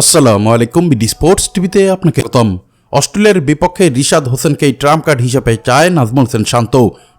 আসসালামু আলাইকুম BD sports টিভিতে আপনাকে প্রথম অস্ট্রেলিয়ার বিপক্ষে রিশাদ হোসেনকে ট্রাম্প কার্ড হিসেবে চায় নাজমুল হোসেন শান্ত।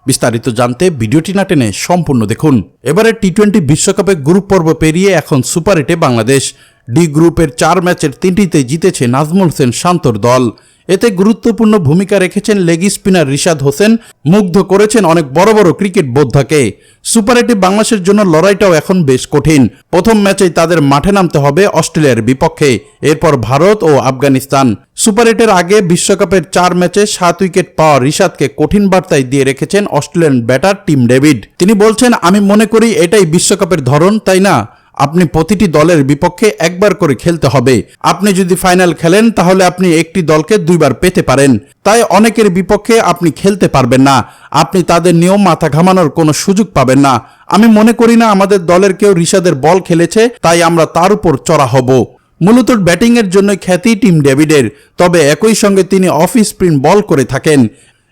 বিস্তারিত জানতে ভিডিওটি না টেনে সম্পূর্ণ দেখুন। এবারে টি টোয়েন্টি বিশ্বকাপে গ্রুপ পর্ব পেরিয়ে এখন সুপার এটে বাংলাদেশ। ডি গ্রুপের চার ম্যাচের তিনটিতে জিতেছে নাজমুল হোসেন শান্তর দল। এতে গুরুত্বপূর্ণ ভূমিকা রেখেছেন লেগ স্পিনার রিশাদ হোসেন, মুগ্ধ করেছেন অনেক বড় বড় ক্রিকেট বোদ্ধাকে। সুপার বাংলাদেশের জন্য লড়াইটাও এখন বেশ কঠিন। প্রথম ম্যাচেই তাদের মাঠে নামতে হবে অস্ট্রেলিয়ার বিপক্ষে। এরপর ভারত ও আফগানিস্তান। সুপার এইটের আগে বিশ্বকাপের চার ম্যাচে সাত উইকেট পাওয়া রিশাদকে কঠিন বার্তায় দিয়ে রেখেছেন অস্ট্রেলিয়ান ব্যাটার টিম ডেভিড। তিনি বলছেন, আমি মনে করি এটাই বিশ্বকাপের ধরন, তাই না? আপনি প্রতিটি দলের বিপক্ষে একবার করে খেলতে হবে। আপনি যদি ফাইনাল খেলেন, তাহলে আপনি একটি দলকে দুইবার পেতে পারেন। তাই অনেকের বিপক্ষে আপনি খেলতে পারবেন না। আপনি তাদের নিয়ম মাথা ঘামানোর কোনো সুযোগ পাবেন না। আমি মনে করি না আমাদের দলের কেউ ঋষাদের বল খেলেছে, তাই আমরা তার উপর চড়া হব। মূলত ব্যাটিংয়ের জন্য খ্যাতি টিম ডেভিডের, তবে একই সঙ্গে তিনি অফ স্পিন বল করে থাকেন।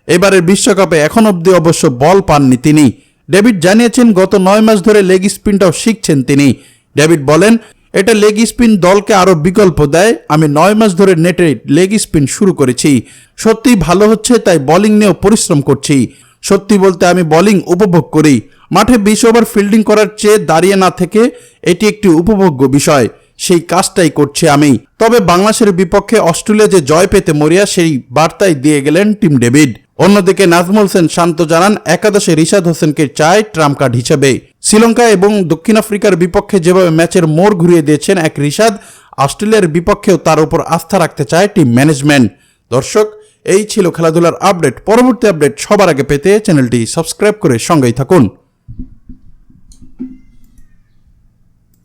এবারের বিশ্বকাপে এখন অবধি অবশ্য বল পাননি তিনি। ডেভিড জানিয়েছেন, গত নয় মাস ধরে লেগ স্পিনটাও শিখছেন তিনি। ডেভিড বলেন, এটা লেগ স্পিন দলকে আরও বিকল্প দেয়। আমি নয় মাস ধরে নেটে লেগ স্পিন শুরু করেছি। সত্যিই ভালো হচ্ছে, তাই বোলিং নিয়েও পরিশ্রম করছি। সত্যি বলতে আমি বোলিং উপভোগ করি। মাঠে বিশ ওভার ফিল্ডিং করার চেয়ে দাঁড়িয়ে না থেকে এটি একটি উপভোগ্য বিষয়। সেই কাজটাই করছি আমি। তবে বাংলাদেশের বিপক্ষে অস্ট্রেলিয়া যে জয় পেতে মরিয়া, সেই বার্তাই দিয়ে গেলেন টিম ডেভিড। অন্যদিকে নাজমুল হোসেন শান্ত জানান, একাদশে রিশাদ হোসেনকে চায় ট্রাম্প কার্ড হিসেবে। শ্রীলঙ্কা এবং দক্ষিণ আফ্রিকার বিপক্ষে যেভাবে ম্যাচের মোড় ঘুরিয়ে দিয়েছেন এক রিশাদ, অস্ট্রেলিয়ার বিপক্ষেও তার উপর আস্থা রাখতে চায় টিম ম্যানেজমেন্ট। দর্শক, এই ছিল খেলাধুলার আপডেট। পরবর্তী আপডেট সবার আগে পেতে চ্যানেলটি সাবস্ক্রাইব করে সঙ্গেই থাকুন।